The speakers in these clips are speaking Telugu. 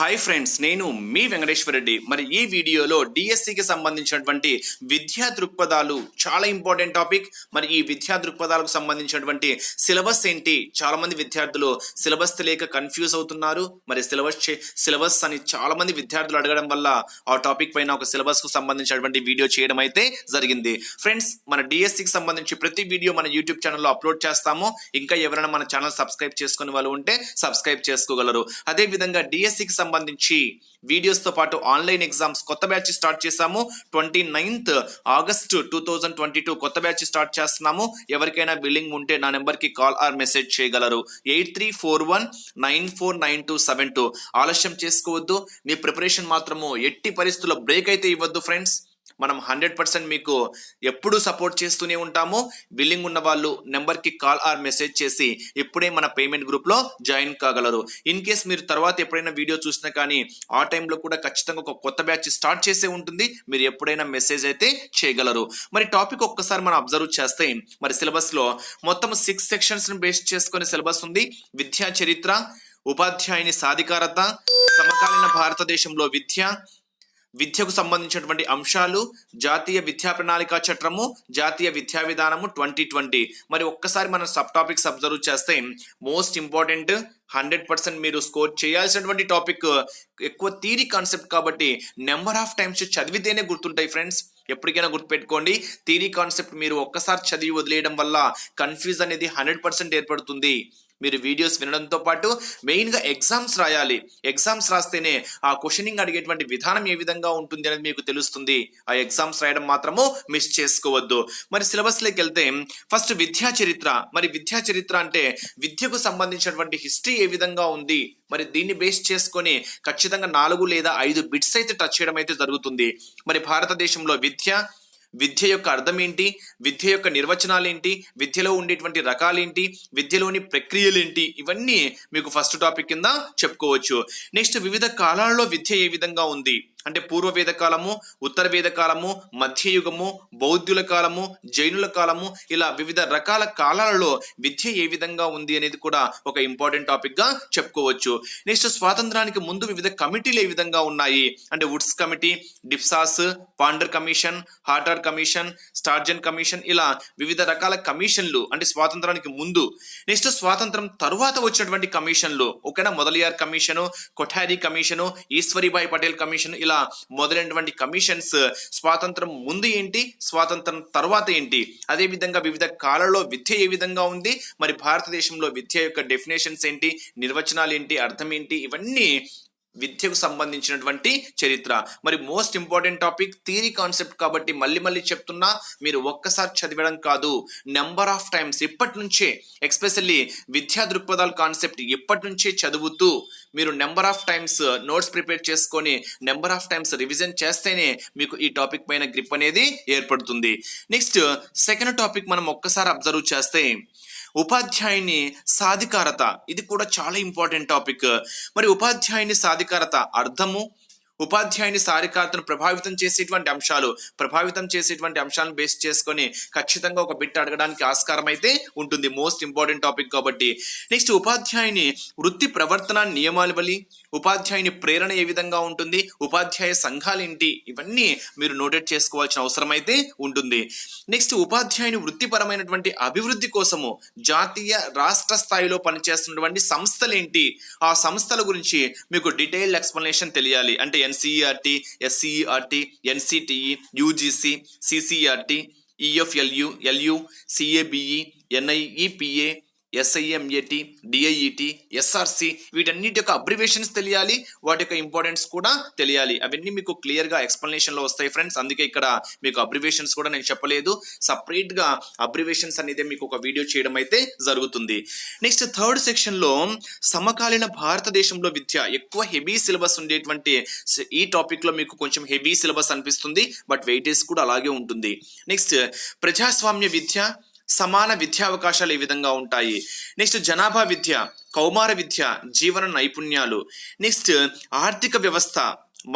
హాయ్ ఫ్రెండ్స్ నేను మీ వెంకటేశ్వర రెడ్డి. మరి ఈ వీడియోలో డిఎస్సికి సంబంధించినటువంటి విద్యా దృక్పథాలు చాలా ఇంపార్టెంట్ టాపిక్ మరి ఈ విద్యా దృక్పథాలకు సంబంధించినటువంటి సిలబస్ ఏంటి? చాలా మంది విద్యార్థులు సిలబస్ తెలియక కన్ఫ్యూజ్ అవుతున్నారు. మరి సిలబస్ సిలబస్ అని చాలా మంది విద్యార్థులు అడగడం వల్ల ఆ టాపిక్ పైన ఒక సిలబస్కు సంబంధించినటువంటి వీడియో చేయడం అయితే జరిగింది. ఫ్రెండ్స్ మన డిఎస్సికి సంబంధించి ప్రతి వీడియో మన యూట్యూబ్ ఛానల్లో అప్లోడ్ చేస్తాము. ఇంకా ఎవరైనా మన ఛానల్ సబ్స్క్రైబ్ చేసుకునే వాళ్ళు ఉంటే సబ్స్క్రైబ్ చేసుకోగలరు. అదే విధంగా డిఎస్సికి సంబంధించి వీడియోస్తో పాటు ఆన్లైన్ ఎగ్జామ్స్ కొత్త బ్యాచ్ స్టార్ట్ చేశాము. Twenty ninth August two thousand twenty two కొత్త బ్యాచ్ స్టార్ట్ చేస్తున్నాము. ఎవరికైనా బిల్లింగ్ ఉంటే నా నెంబర్కి కాల్ ఆర్ మెసేజ్ చేయగలరు. Eight three four one nine four nine two seven two ఆలస్యం చేసుకోవద్దు. మీ ప్రిపరేషన్ మాత్రము ఎట్టి పరిస్థితుల్లో బ్రేక్ అయితే ఇవ్వద్దు ఫ్రెండ్స్ మనం హండ్రెడ్ పర్సెంట్ మీకు ఎప్పుడు సపోర్ట్ చేస్తూనే ఉంటాము. బిల్లింగ్ ఉన్న వాళ్ళు నెంబర్కి కాల్ ఆర్ మెసేజ్ చేసి ఇప్పుడే మన పేమెంట్ గ్రూప్లో జాయిన్ కాగలరు. ఇన్ కేస్ మీరు తర్వాత ఎప్పుడైనా వీడియో చూసినా కానీ ఆ టైంలో కూడా ఖచ్చితంగా ఒక కొత్త బ్యాచ్ స్టార్ట్ చేసే ఉంటుంది. మీరు ఎప్పుడైనా మెసేజ్ అయితే చేయగలరు. మరి టాపిక్ ఒక్కసారి మనం అబ్జర్వ్ చేస్తే మరి సిలబస్లో మొత్తం సిక్స్ సెక్షన్స్ని బేస్ చేసుకునే సిలబస్ ఉంది. విద్యా చరిత్ర ఉపాధ్యాయుని సాధికారత సమకాలీన భారతదేశంలో విద్య విద్యకు సంబంధించినటువంటి అంశాలు జాతీయ విద్యా ప్రణాళిక చట్టము జాతీయ విద్యా విధానము ట్వంటీ ట్వంటీ. మరి ఒక్కసారి మనం సబ్ టాపిక్స్ అబ్జర్వ్ చేస్తే మోస్ట్ ఇంపార్టెంట్ హండ్రెడ్ పర్సెంట్ మీరు స్కోర్ చేయాల్సినటువంటి టాపిక్. ఎక్కువ థీరీ కాన్సెప్ట్ కాబట్టి నెంబర్ ఆఫ్ టైమ్స్ చదివితేనే గుర్తుంటాయి ఫ్రెండ్స్. ఎప్పటికైనా గుర్తుపెట్టుకోండి థీరీ కాన్సెప్ట్ మీరు ఒక్కసారి చదివి వదిలేయడం వల్ల కన్ఫ్యూజ్ అనేది హండ్రెడ్ పర్సెంట్ ఏర్పడుతుంది. మీరు వీడియోస్ వినడంతో పాటు మెయిన్గా ఎగ్జామ్స్ రాయాలి. ఎగ్జామ్స్ రాస్తేనే ఆ క్వశ్చనింగ్ అడిగేటువంటి విధానం ఏ విధంగా ఉంటుంది అనేది మీకు తెలుస్తుంది. ఆ ఎగ్జామ్స్ రాయడం మాత్రము మిస్ చేసుకోవద్దు. మరి సిలబస్లోకి వెళ్తే ఫస్ట్ విద్యా చరిత్ర. మరి విద్యా చరిత్ర అంటే విద్యకు సంబంధించినటువంటి హిస్టరీ ఏ విధంగా ఉంది? మరి దీన్ని బేస్ చేసుకొని ఖచ్చితంగా నాలుగు లేదా ఐదు బిట్స్ అయితే టచ్ చేయడం అయితే జరుగుతుంది. మరి భారతదేశంలో విద్య విద్య యొక్క అర్థం ఏంటి విద్య యొక్క నిర్వచనాలు ఏంటి విద్యలో ఉండేటువంటి రకాలేంటి? విద్యలోని ప్రక్రియలేంటి? ఇవన్నీ మీకు ఫస్ట్ టాపిక్ కింద చెప్పుకోవచ్చు. నెక్స్ట్ వివిధ కాలాల్లో విద్య ఏ విధంగా ఉంది? అంటే పూర్వ వేద కాలము ఉత్తర వేద కాలము మధ్యయుగము బౌద్ధుల కాలము జైనుల కాలము ఇలా వివిధ రకాల కాలాలలో విద్య ఏ విధంగా ఉంది అనేది కూడా ఒక ఇంపార్టెంట్ టాపిక్గా చెప్పుకోవచ్చు. నెక్స్ట్ స్వాతంత్రానికి ముందు వివిధ కమిటీలు ఏ విధంగా ఉన్నాయి? అంటే వుడ్స్ కమిటీ డిప్సాస్ ponder commission Hartog commission Sargent commission ఇలా వివిధ రకాల కమిషన్లు అంటే స్వాతంత్రానికి ముందు. నెక్స్ట్ స్వాతంత్రం తరువాత వచ్చినటువంటి కమిషన్లు. ఓకేనా Mudaliar commission Kothari commission Eshwaribai Patel commission ఇలా మొదలైనటువంటి కమిషన్స్ స్వాతంత్రం ముందు ఏంటి స్వాతంత్రం తర్వాత ఏంటి? అదే విధంగా వివిధ కాలాల్లో విద్య ఏ విధంగా ఉంది? మరి భారతదేశంలో విద్య యొక్క డెఫినేషన్స్ ఏంటి? నిర్వచనాలు ఏంటి? అర్థం ఏంటి? ఇవన్నీ విద్యకు సంబంధించినటువంటి చరిత్ర. మరి most important topic theory concept కాబట్టి మళ్ళీ మళ్ళీ చెప్తున్నా మీరు ఒక్కసారి చదివడం కాదు నెంబర్ ఆఫ్ టైమ్స్ ఇప్పటి నుంచే ఎక్స్పెషల్లీ విద్యా దృక్పథాల కాన్సెప్ట్ ఇప్పటి నుంచే చదువుతూ మీరు number of times notes prepare చేసుకొని నెంబర్ ఆఫ్ టైమ్స్ రివిజన్ చేస్తేనే మీకు ఈ టాపిక్ పైన గ్రిప్ అనేది ఏర్పడుతుంది. నెక్స్ట్ సెకండ్ టాపిక్ మనం ఒక్కసారి అబ్జర్వ్ చేస్తే ఉపాధ్యాయుని సాధికారత. ఇది కూడా చాలా ఇంపార్టెంట్ టాపిక్. మరి ఉపాధ్యాయుని సాధికారత అర్థము? ఉపాధ్యాయుని సారికార్తను ప్రభావితం చేసేటువంటి అంశాలు ప్రభావితం చేసేటువంటి అంశాలను బేస్ చేసుకొని ఖచ్చితంగా ఒక బిట్ అడగడానికి ఆస్కారం అయితే ఉంటుంది. మోస్ట్ ఇంపార్టెంట్ టాపిక్ కాబట్టి. నెక్స్ట్ ఉపాధ్యాయుని వృత్తి ప్రవర్తన నియమావళి ఉపాధ్యాయుని ప్రేరణ ఏ విధంగా ఉంటుంది ఉపాధ్యాయ సంఘాలు ఏంటి ఇవన్నీ మీరు నోటెడ్ చేసుకోవాల్సిన అవసరం అయితే ఉంటుంది. నెక్స్ట్ ఉపాధ్యాయుని వృత్తిపరమైనటువంటి అభివృద్ధి కోసము జాతీయ రాష్ట్ర స్థాయిలో పనిచేస్తున్నటువంటి సంస్థలు ఏంటి ఆ సంస్థల గురించి మీకు డీటెయిల్ ఎక్స్ప్లెనేషన్ తెలియాలి. అంటే N C R T S C R T N C T E U G C C C R T E F L U L U C A B E N I E P A SIMAT DIET SRC వీటన్నిటి యొక్క అబ్రివేషన్స్ తెలియాలి వాటి యొక్క ఇంపార్టెన్స్ కూడా తెలియాలి. అవన్నీ మీకు క్లియర్గా ఎక్స్ప్లెనేషన్లో వస్తాయి ఫ్రెండ్స్ అందుకే ఇక్కడ మీకు అబ్రివేషన్స్ కూడా నేను చెప్పలేదు. సపరేట్గా అబ్రివేషన్స్ అనేది మీకు ఒక వీడియో చేయడం అయితే జరుగుతుంది. నెక్స్ట్ థర్డ్ సెక్షన్లో సమకాలీన భారతదేశంలో విద్య. ఎక్కువ హెవీ సిలబస్ ఉండేటువంటి ఈ టాపిక్లో మీకు కొంచెం హెవీ సిలబస్ అనిపిస్తుంది బట్ వెయిటేజ్ కూడా అలాగే ఉంటుంది. నెక్స్ట్ ప్రజాస్వామ్య విద్య. సమాన విద్యావకాశాలు ఈ విధంగా ఉంటాయి. నెక్స్ట్ జనాభా విద్య కౌమార విద్య జీవన నైపుణ్యాలు. నెక్స్ట్ ఆర్థిక వ్యవస్థ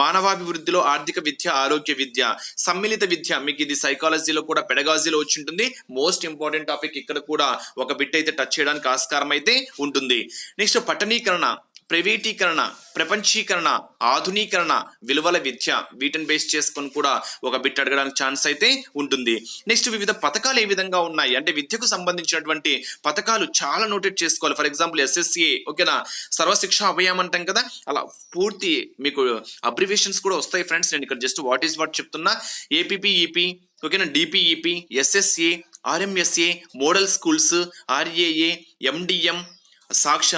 మానవాభివృద్ధిలో ఆర్థిక విద్య ఆరోగ్య విద్య సమ్మిళిత విద్య. మీకు ఇది సైకాలజీలో కూడా పెడగాజీలో వచ్చి ఉంటుంది. మోస్ట్ ఇంపార్టెంట్ టాపిక్ ఇక్కడ కూడా ఒక బిట్ అయితే టచ్ చేయడానికి ఆస్కారం అయితే ఉంటుంది. నెక్స్ట్ పట్టణీకరణ ప్రైవేటీకరణ ప్రపంచీకరణ ఆధునీకరణ విలువల విద్య వీటిని బేస్ చేసుకొని కూడా ఒక బిట్ అడగడానికి ఛాన్స్ అయితే ఉంటుంది. నెక్స్ట్ వివిధ పథకాలు ఏ విధంగా ఉన్నాయి? అంటే విద్యకు సంబంధించినటువంటి పథకాలు చాలా నోటెడ్ చేసుకోవాలి. ఫర్ ఎగ్జాంపుల్ ఎస్ఎస్సి ఓకేనా? సర్వశిక్ష అభయం అంటాం కదా? అలా పూర్తి మీకు అబ్రివేషన్స్ కూడా వస్తాయి ఫ్రెండ్స్. నేను ఇక్కడ జస్ట్ వాట్ ఈస్ వాట్ చెప్తున్నా. ఏపీపీఈపీ ఓకేనా? DPEP SSA RMSA model schools RAA MDM साक्ष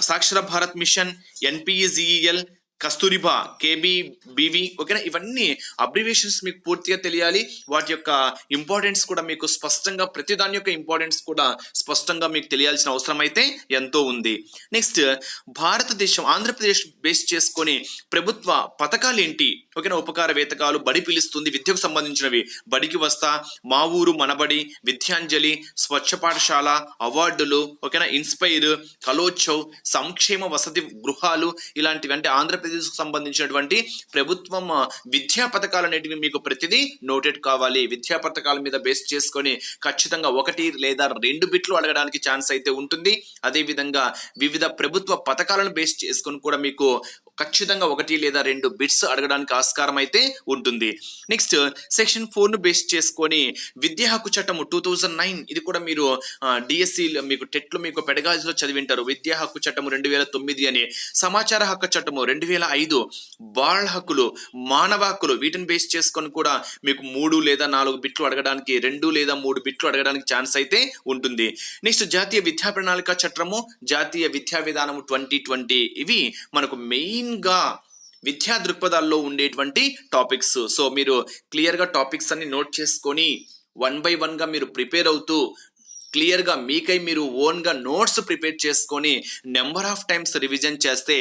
Saakshar Bharat mission N P Kasturba KB KGBV ఓకేనా? ఇవన్నీ అబ్రివేషన్స్ మీకు పూర్తిగా తెలియాలి. వాటి యొక్క ఇంపార్టెన్స్ కూడా మీకు స్పష్టంగా ప్రతి దాని యొక్క ఇంపార్టెన్స్ కూడా స్పష్టంగా మీకు తెలియాల్సిన అవసరం అయితే ఎంతో ఉంది. నెక్స్ట్ భారతదేశం ఆంధ్రప్రదేశ్ బేస్ చేసుకొని ప్రభుత్వ పథకాలు ఏంటి ఓకేనా? ఉపకార వేతకాలు బడి పిలుస్తుంది విద్యకు సంబంధించినవి. బడికి వస్తా మా ఊరు మనబడి విద్యాంజలి స్వచ్ఛ పాఠశాల అవార్డులు ఓకేనా? ఇన్స్పైర్ కలోత్సవ్ సంక్షేమ వసతి గృహాలు ఇలాంటివి. అంటే ఆంధ్రప్రదేశ్ ఆంధ్రప్రదేశ్కు సంబంధించినటువంటి ప్రభుత్వం విద్యా పథకాలు అనేటివి మీకు ప్రతిదీ నోటెడ్ కావాలి. విద్యా పథకాల మీద బేస్ చేసుకొని ఖచ్చితంగా ఒకటి లేదా రెండు బిట్లు అడగడానికి ఛాన్స్ అయితే ఉంటుంది. అదే విధంగా వివిధ ప్రభుత్వ పథకాలను బేస్ చేసుకొని కూడా మీకు ఖచ్చితంగా ఒకటి లేదా రెండు బిట్స్ అడగడానికి ఆస్కారం అయితే ఉంటుంది. నెక్స్ట్ సెక్షన్ ఫోర్ను బేస్ చేసుకొని విద్యా హక్కు చట్టం టూ థౌజండ్ నైన్ ఇది కూడా మీరు డిఎస్సి మీకు టెట్లు మీకు పెడగాజిలో చదివింటారు. విద్యా హక్కు చట్టము రెండు వేల తొమ్మిది అని సమాచార హక్కు చట్టము రెండు వేల ఐదు బాల హక్కులు మానవ హక్కులు వీటిని బేస్ చేసుకొని కూడా మీకు మూడు లేదా నాలుగు బిట్లు అడగడానికి రెండు లేదా మూడు బిట్లు అడగడానికి ఛాన్స్ అయితే ఉంటుంది. నెక్స్ట్ జాతీయ విద్యా ప్రణాళిక చట్టము జాతీయ విద్యా విధానము ట్వంటీ ట్వంటీ ఇవి మనకు మెయిన్గా విద్యా దృక్పథాల్లో ఉండేటువంటి టాపిక్స్ సో మీరు క్లియర్గా టాపిక్స్ అన్ని నోట్ చేసుకొని వన్ బై వన్గా మీరు ప్రిపేర్ అవుతూ క్లియర్గా మీకై మీరు ఓన్గా నోట్స్ ప్రిపేర్ చేసుకొని నెంబర్ ఆఫ్ టైమ్స్ రివిజన్ చేస్తే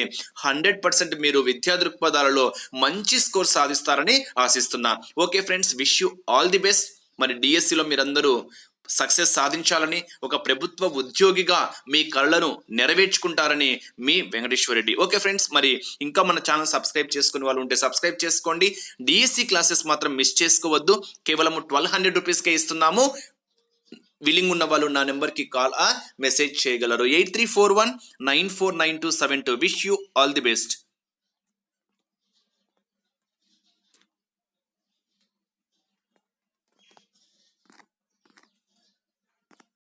హండ్రెడ్ పర్సెంట్ మీరు విద్యా దృక్పథాలలో మంచి స్కోర్ సాధిస్తారని ఆశిస్తున్నా. Okay friends wish you all the best. మరి డిఎస్సిలో మీరందరూ సక్సెస్ సాధించాలని ఒక ప్రభుత్వ ఉద్యోగిగా మీ కళ్ళను నెరవేర్చుకుంటారని మీ వెంకటేశ్వర రెడ్డి. ఓకే ఫ్రెండ్స్ మరి ఇంకా మన ఛానల్ సబ్స్క్రైబ్ చేసుకునే వాళ్ళు ఉంటే సబ్స్క్రైబ్ చేసుకోండి. డిఎస్సి క్లాసెస్ మాత్రం మిస్ చేసుకోవద్దు. కేవలం ట్వెల్వ్ హండ్రెడ్ రూపీస్కే ఇస్తున్నాము. విల్లింగ్ ఉన్న వాళ్ళు నా నెంబర్కి కాల్ ఆ మెసేజ్ చేయగలరు. Eight three four one nine four nine two seven two. Wish you all the best.